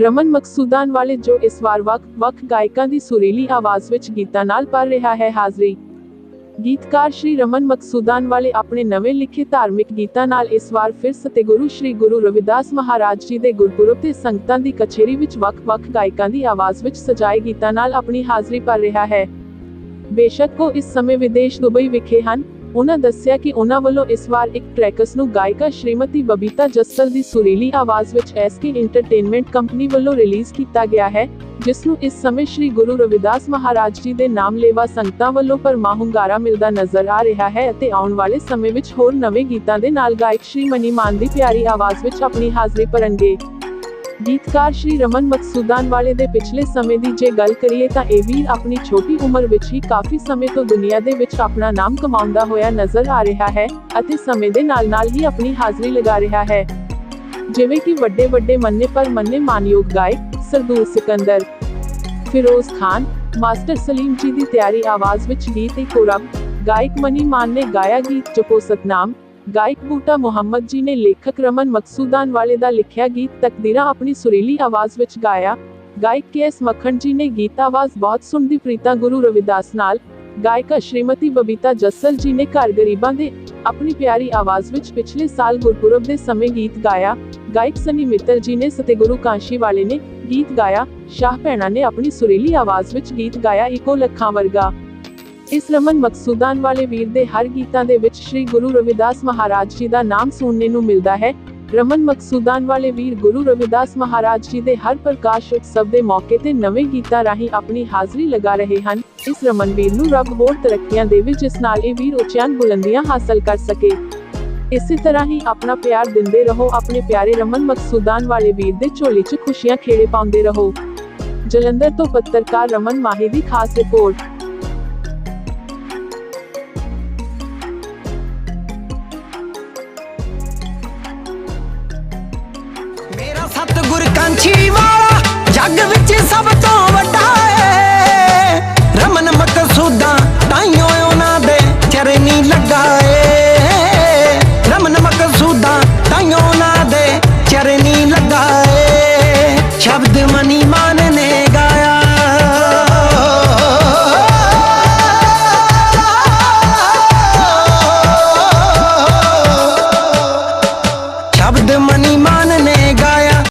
ਰਮਨ ਮਕਸੂਦਾਨ ਵਾਲੇ ਜੋ ਇਸ ਵਾਰ ਵੱਖ-ਵੱਖ ਗਾਇਕਾਂ ਦੀ ਸੁਰੀਲੀ ਆਵਾਜ਼ ਵਿੱਚ ਗੀਤਾਂ ਨਾਲ ਭਰ ਰਿਹਾ ਹੈ ਹਾਜ਼ਰੀ। ਗੀਤਕਾਰ ਸ਼੍ਰੀ ਰਮਨ ਮਕਸੂਦਾਨ ਵਾਲੇ ਆਪਣੇ ਨਵੇਂ ਲਿਖੇ ਧਾਰਮਿਕ ਗੀਤਾਂ ਨਾਲ ਇਸ ਵਾਰ ਫਿਰ ਸਤਿਗੁਰੂ ਸ਼੍ਰੀ ਗੁਰੂ ਰਵਿਦਾਸ ਮਹਾਰਾਜ ਜੀ ਦੇ ਗੁਰਪੁਰਬ ਤੇ ਸੰਗਤਾਂ ਦੀ ਕਚਹਿਰੀ ਵਿੱਚ ਵੱਖ-ਵੱਖ ਗਾਇਕਾਂ ਦੀ ਆਵਾਜ਼ ਵਿੱਚ ਸਜਾਏ ਗੀਤਾਂ ਨਾਲ ਆਪਣੀ ਹਾਜ਼ਰੀ ਭਰ ਰਿਹਾ ਹੈ। ਬੇਸ਼ੱਕ ਉਹ ਇਸ ਸਮੇਂ ਵਿਦੇਸ਼ ਦੁਬਈ ਵਿਖੇ ਹਨ। ਉਹਨਾਂ ਦੱਸਿਆ ਕਿ ਉਹਨਾਂ ਵੱਲੋਂ ਇਸ ਵਾਰ ਇੱਕ ਟਰੈਕਸ ਨੂੰ ਗਾਇਕਾ ਸ਼੍ਰੀਮਤੀ ਬਬੀਤਾ ਜੱਸਲ ਦੀ ਸੁਰੀਲੀ ਆਵਾਜ਼ ਵਿੱਚ ਐਸਕੇ ਇੰਟਰਟੇਨਮੈਂਟ ਕੰਪਨੀ ਵੱਲੋਂ ਰਿਲੀਜ਼ ਕੀਤਾ ਗਿਆ ਹੈ, ਜਿਸ ਨੂੰ ਇਸ ਸਮੇਂ ਸ਼੍ਰੀ ਗੁਰੂ ਰਵਿਦਾਸ ਮਹਾਰਾਜ ਜੀ ਦੇ ਨਾਮ ਲੇਵਾ ਸੰਗਤਾਂ ਵੱਲੋਂ ਪਰਮਾ ਹੁੰਗਾਰਾ ਮਿਲਦਾ ਨਜ਼ਰ ਆ ਰਿਹਾ ਹੈ ਅਤੇ ਆਉਣ ਵਾਲੇ ਸਮੇਂ ਵਿੱਚ ਹੋਰ ਨਵੇਂ ਗੀਤਾਂ ਦੇ ਨਾਲ ਗਾਇਕ ਸ਼੍ਰੀ ਮਨੀ ਮਾਨ ਦੀ ਪਿਆਰੀ ਆਵਾਜ਼ ਵਿੱਚ ਆਪਣੀ ਹਾਜ਼ਰੀ ਭਰਨਗੇ। ਗੀਤਕਾਰ ਸ਼੍ਰੀ ਰਮਨ ਮਕਸੂਦਾਨ ਵਾਲੇ ਦੇ ਪਿਛਲੇ ਸਮੇਂ ਦੀ ਜੇ ਗੱਲ ਕਰੀਏ ਤਾਂ ਇਹ ਵੀਰ ਆਪਣੀ ਛੋਟੀ ਉਮਰ ਵਿੱਚ ਹੀ ਕਾਫੀ ਸਮੇਂ ਤੋਂ ਦੁਨੀਆ ਦੇ ਵਿੱਚ ਆਪਣਾ ਨਾਮ ਕਮਾਉਂਦਾ ਹੋਇਆ ਨਜ਼ਰ ਆ ਰਿਹਾ ਹੈ ਅਤੇ ਸਮੇਂ ਦੇ ਨਾਲ-ਨਾਲ ਹੀ ਆਪਣੀ ਹਾਜ਼ਰੀ ਲਗਾ ਰਿਹਾ ਹੈ। ਜਿਵੇਂ ਕਿ ਵੱਡੇ ਵੱਡੇ ਮੰਨੇ ਪਰ ਮੰਨੇ ਮਾਨਯੋਗ ਗਾਇਕ ਸਰਦੂਲ ਸਿਕੰਦਰ, ਫਿਰੋਜ਼ ਖਾਨ, ਮਾਸਟਰ ਸਲੀਮ ਜੀ ਦੀ ਤਿਆਰੀ ਆਵਾਜ਼ ਵਿੱਚ ਗੀਤ ਇੱਕ ਰੱਬ ਗਾਇਕ ਮਨੀ ਮਾਨ ਨੇ ਗਾਇਆ ਗੀਤ ਚੁਪੋ ਸਤਨਾਮ ਗਾਇਕ ਬੂਟਾ ਮੁਹੰਮਦ ਜੀ ਨੇ ਲੇਖਕ ਰਮਨ ਮਕਸੂਦਾਨ ਵਾਲੇ ਦਾ ਲਿਖਿਆ ਗੀਤ ਤਕਦੀਰਾਂ ਆਪਣੀ ਸੁਰੀਲੀ ਆਵਾਜ਼ ਵਿੱਚ ਗਾਇਆ। ਗਾਇਕ ਕੇ ਮੱਖਣ ਜੀ ਨੇ ਗੀਤ ਆਵਾਜ਼ ਬਹੁਤ ਸੁਣਦੀ ਪ੍ਰੀਤਾ ਗੁਰੂ ਰਵਿਦਾਸ ਨਾਲ। ਗਾਇਕਾ ਸ਼੍ਰੀਮਤੀ ਬਬੀਤਾ ਜੱਸਲ ਜੀ ਨੇ ਘਰ ਗਰੀਬਾਂ ਦੇ ਆਪਣੀ ਪਿਆਰੀ ਆਵਾਜ਼ ਵਿੱਚ ਪਿਛਲੇ ਸਾਲ ਗੁਰਪੁਰਬ ਦੇ ਸਮੇਂ ਗੀਤ ਗਾਇਆ। ਗਾਇਕ ਸਨੀ ਮਿੱਤਰ ਜੀ ਨੇ ਸਤਿਗੁਰੂ ਕਾਂਸ਼ੀ ਵਾਲੇ ਨੇ ਗੀਤ ਗਾਇਆ। ਸ਼ਾਹ ਭੈਣਾ ਨੇ ਆਪਣੀ ਸੁਰੀਲੀ ਆਵਾਜ਼ ਵਿੱਚ ਗੀਤ ਗਾਇਆ। ਇੱਕੋ ਲੱਖਾਂ ਵਰਗਾ ਇਸ ਰਮਨ ਮਕਸੂਦਾਨ ਵਾਲੇ ਵੀਰ ਦੇ ਹਰ ਗੀਤਾਂ ਦੇ ਵਿੱਚ ਸ੍ਰੀ ਗੁਰੂ ਰਵਿਦਾਸ ਮਹਾਰਾਜ ਜੀ ਦਾ ਨਾਮ ਸੁਣਨੇ ਨੂੰ ਮਿਲਦਾ ਹੈ। ਰਮਨ ਮਕਸੂਦਾਨ ਵਾਲੇ ਵੀਰ ਗੁਰੂ ਰਵਿਦਾਸ ਮਹਾਰਾਜ ਜੀ ਦੇ ਹਰ ਪ੍ਰਕਾਸ਼ ਉਤਸਵ ਦੇ ਮੌਕੇ ਤੇ ਨਵੇਂ ਗੀਤਾਂ ਰਾਹੀਂ ਆਪਣੀ ਹਾਜ਼ਰੀ ਲਗਾ ਰਹੇ ਹਨ। ਇਸ ਰਮਨ ਵੀਰ ਨੂੰ ਰੱਬ ਹੋਰ ਤਰੱਕੀਆਂ ਦੇਵੇ ਜਿਸ ਨਾਲ ਇਹ ਵੀਰ ਉੱਚੀਆਂ ਬੁਲੰਦੀਆਂ ਹਾਸਲ ਕਰ ਸਕੇ। ਇਸੇ ਤਰ੍ਹਾਂ ਹੀ ਆਪਣਾ ਪਿਆਰ ਦਿੰਦੇ ਰਹੋ, ਆਪਣੇ ਪਿਆਰੇ ਰਮਨ ਮਕਸੂਦਾਨ ਵਾਲੇ ਵੀਰ ਦੇ ਝੋਲੀ 'ਚ ਖੁਸ਼ੀਆਂ ਖੇੜੇ ਪਾਉਂਦੇ ਰਹੋ। ਜਲੰਧਰ ਤੋਂ ਪੱਤਰਕਾਰ ਰਮਨ ਮਾਹੀ ਦੀ ਖਾਸ ਰਿਪੋਰਟ। ਸਤਿਗੁਰ ਕਾਂਛੀ ਵਾਲਾ ਜੱਗ ਵਿੱਚ ਸਭ ਤੋਂ